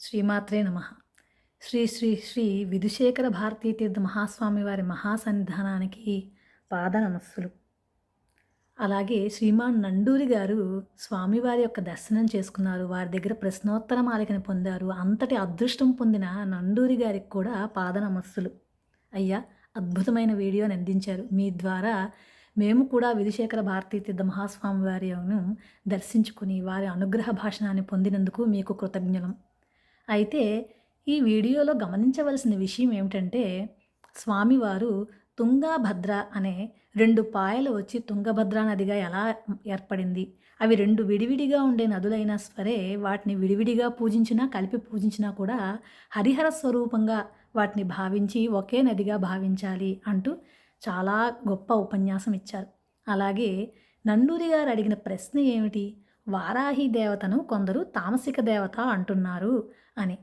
శ్రీమాత్రే నమ. శ్రీ శ్రీ శ్రీ విధుశేఖర భారతీ తీర్థ మహాస్వామి వారి మహాసన్నిధానానికి పాద నమస్సులు. అలాగే శ్రీమాన్ నండూరి గారు స్వామివారి యొక్క దర్శనం చేసుకున్నారు. వారి దగ్గర ప్రశ్నోత్తర మాలికను పొందారు. అంతటి అదృష్టం పొందిన నండూరి గారికి కూడా పాద నమస్సులు. అయ్యా అద్భుతమైన వీడియోని అందించారు. మీ ద్వారా మేము కూడా విధుశేఖర భారతీ తీర్థ మహాస్వామి వారిను దర్శించుకుని వారి అనుగ్రహ భాషణాన్ని పొందినందుకు మీకు కృతజ్ఞలం. అయితే ఈ వీడియోలో గమనించవలసిన విషయం ఏమిటంటే స్వామివారు తుంగభద్ర అనే రెండు పాయలు వచ్చి తుంగభద్ర నదిగా ఎలా ఏర్పడింది అవి రెండు విడివిడిగా ఉండే నదులైనా సరే వాటిని విడివిడిగా పూజించినా కలిపి పూజించినా కూడా హరిహర స్వరూపంగా వాటిని భావించి ఒకే నదిగా భావించాలి అంటూ చాలా గొప్ప ఉపన్యాసం ఇచ్చారు. అలాగే నండూరి గారు అడిగిన ప్రశ్న ఏమిటి? వారాహి దేవతను కొందరు తామసిక దేవత అంటున్నారు అని.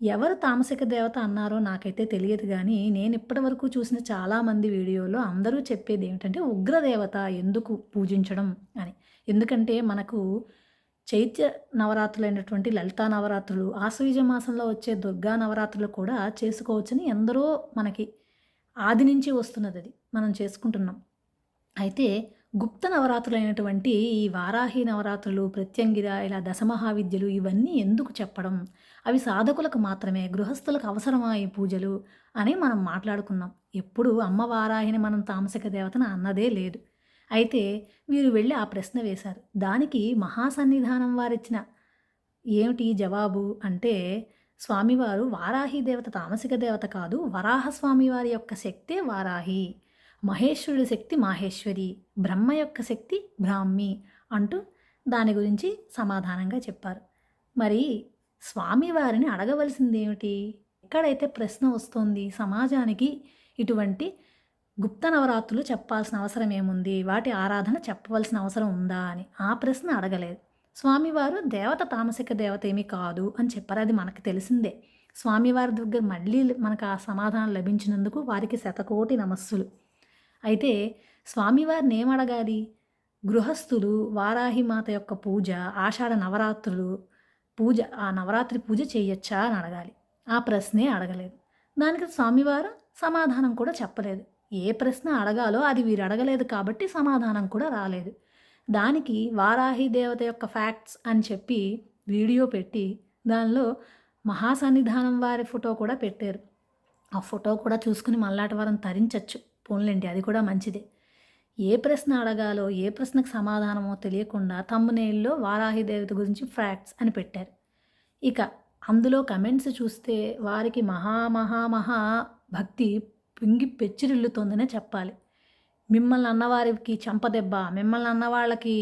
ఎవరు తామసిక దేవత అన్నారో నాకైతే తెలియదు కానీ నేను ఇప్పటివరకు చూసిన చాలామంది వీడియోలో అందరూ చెప్పేది ఏమిటంటే ఉగ్రదేవత ఎందుకు పూజించడం అని. ఎందుకంటే మనకు చైత్య నవరాత్రులు అయినటువంటి లలితా నవరాత్రులు ఆశ్వీజ మాసంలో వచ్చే దుర్గా నవరాత్రులు కూడా చేసుకోవచ్చని ఎందరో మనకి ఆది నుంచి వస్తున్నది అది మనం చేసుకుంటున్నాం. అయితే గుప్త నవరాత్రులైనటువంటి ఈ వారాహి నవరాత్రులు ప్రత్యంగిర ఇలా దశమహావిద్యలు ఇవన్నీ ఎందుకు చెప్పడం? అవి సాధకులకు మాత్రమే గృహస్థులకు అవసరమయ్యే పూజలు? అని మనం మాట్లాడుకున్నాం. ఎప్పుడు అమ్మ వారాహిని మనం తామసిక దేవతను అన్నదే లేదు. అయితే వీరు వెళ్ళి ఆ ప్రశ్న వేశారు. దానికి మహాసన్నిధానం వారిచ్చిన ఏమిటి జవాబు అంటే స్వామివారు వారాహి దేవత తామసిక దేవత కాదు వరాహ స్వామివారి యొక్క శక్తే వారాహి. మహేశ్వరుడి శక్తి మాహేశ్వరి బ్రహ్మ యొక్క శక్తి బ్రాహ్మి అంటూ దాని గురించి సమాధానంగా చెప్పారు. మరి స్వామివారిని అడగవలసింది ఏమిటి ఎక్కడైతే ప్రశ్న వస్తుంది సమాజానికి ఇటువంటి గుప్త నవరాత్రులు చెప్పాల్సిన అవసరం ఏముంది? వాటి ఆరాధన చెప్పవలసిన అవసరం ఉందా అని ఆ ప్రశ్న అడగలేదు. స్వామివారు దేవత తామసిక దేవత ఏమీ కాదు అని చెప్పారు. అది మనకు తెలిసిందే. స్వామివారి దగ్గర మళ్ళీ మనకు ఆ సమాధానం లభించినందుకు వారికి శతకోటి నమస్సులు. అయితే స్వామివారిని ఏమడగాలి గృహస్థులు వారాహిమాత యొక్క పూజ ఆషాఢ నవరాత్రులు పూజ ఆ నవరాత్రి పూజ చేయొచ్చా అని అడగాలి. ఆ ప్రశ్నే అడగలేదు. దానికి స్వామివారు సమాధానం కూడా చెప్పలేదు. ఏ ప్రశ్న అడగాలో అది వీరు అడగలేదు కాబట్టి సమాధానం కూడా రాలేదు. దానికి వారాహి దేవత యొక్క ఫ్యాక్ట్స్ అని చెప్పి వీడియో పెట్టి దానిలో మహాసన్నిధానం వారి ఫోటో కూడా పెట్టారు. ఆ ఫోటో కూడా చూసుకుని మల్లాటవారం వారం తరించచ్చు. పోన్లేండి అది కూడా మంచిదే. ఏ ప్రశ్న అడగాలో ఏ ప్రశ్నకు సమాధానమో తెలియకుండా తమ్మునేల్లో వారాహిదేవత గురించి ఫ్యాక్ట్స్ అని పెట్టారు. ఇక అందులో కమెంట్స్ చూస్తే వారికి మహా మహా మహా భక్తి పింగి పెచ్చిరిల్లుతోందనే చెప్పాలి. మిమ్మల్ని అన్నవారికి చంపదెబ్బ మిమ్మల్ని అన్నవాళ్ళకి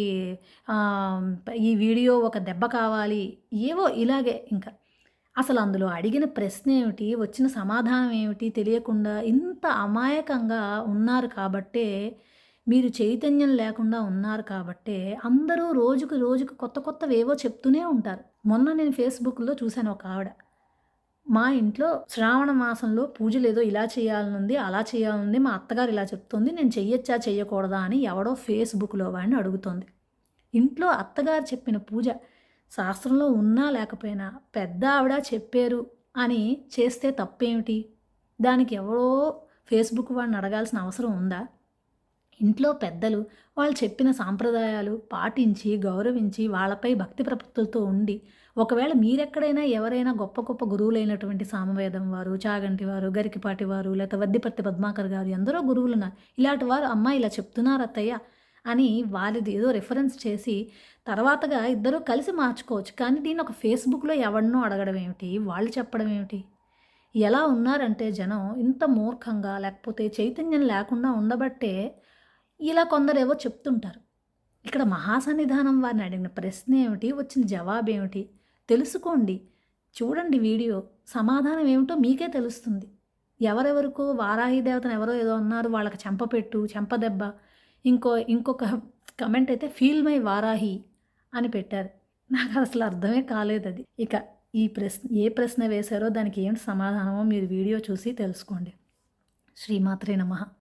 ఈ వీడియో ఒక దెబ్బ కావాలి ఏవో ఇలాగే ఇంకా. అసలు అందులో అడిగిన ప్రశ్న ఏమిటి వచ్చిన సమాధానం ఏమిటి తెలియకుండా ఇంత అమాయకంగా ఉన్నారు కాబట్టే మీరు చైతన్యం లేకుండా ఉన్నారు కాబట్టే అందరూ రోజుకు రోజుకు కొత్త కొత్తవేవో చెప్తూనే ఉంటారు. మొన్న నేను ఫేస్బుక్లో చూశాను ఒక ఆవిడ. మా ఇంట్లో శ్రావణ మాసంలో పూజలు ఏదో ఇలా చేయాలనుంది అలా చేయాలనుంది మా అత్తగారు ఇలా చెప్తుంది నేను చెయ్యొచ్చా చెయ్యకూడదా అని ఎవడో ఫేస్బుక్లో వాడిని అడుగుతోంది. ఇంట్లో అత్తగారు చెప్పిన పూజ శాస్త్రంలో ఉన్నా లేకపోయినా పెద్ద ఆవిడ చెప్పారు అని చేస్తే తప్పేమిటి? దానికి ఎవరో ఫేస్బుక్ వాడిని అడగాల్సిన అవసరం ఉందా? ఇంట్లో పెద్దలు వాళ్ళు చెప్పిన సాంప్రదాయాలు పాటించి గౌరవించి వాళ్ళపై భక్తి ప్రపత్తులతో ఉండి ఒకవేళ మీరెక్కడైనా ఎవరైనా గొప్ప గొప్ప గురువులైనటువంటి సామవేదం వారు చాగంటి వారు గరికిపాటి వారు లేకపోతే వద్దిపత్తి పద్మాకర్ గారు ఎందరో గురువులున్నారు. ఇలాంటి వారు అమ్మ ఇలా చెప్తున్నారు అత్తయ్య. అని వారిది ఏదో రిఫరెన్స్ చేసి తర్వాతగా ఇద్దరూ కలిసి మార్చుకోవచ్చు. కానీ దీన్ని ఒక ఫేస్బుక్లో ఎవరినో అడగడం ఏమిటి? వాళ్ళు చెప్పడం ఏమిటి? ఎలా ఉన్నారంటే జనం ఇంత మూర్ఖంగా లేకపోతే చైతన్యం లేకుండా ఉండబట్టే ఇలా కొందరేవో చెప్తుంటారు. ఇక్కడ మహాసన్నిధానం వారిని అడిగిన ప్రశ్న ఏమిటి? వచ్చిన జవాబు ఏమిటి? తెలుసుకోండి. చూడండి వీడియో. సమాధానం ఏమిటో మీకే తెలుస్తుంది. ఎవరెవరికో వారాహి దేవతను ఎవరో ఏదో అన్నారు. వాళ్ళకి చెంపపెట్టు చెంపదెబ్బ ఇంకో ఇంకొక కమెంట్ అయితే ఫీల్ మై వారాహి అని పెట్టారు. నాకు అసలు అర్థమే కాలేదు అది. ఇక ఈ ప్రశ్న ఏ ప్రశ్న వేశారో దానికి ఏం సమాధానమో మీరు వీడియో చూసి తెలుసుకోండి. శ్రీమాత్రే నమ.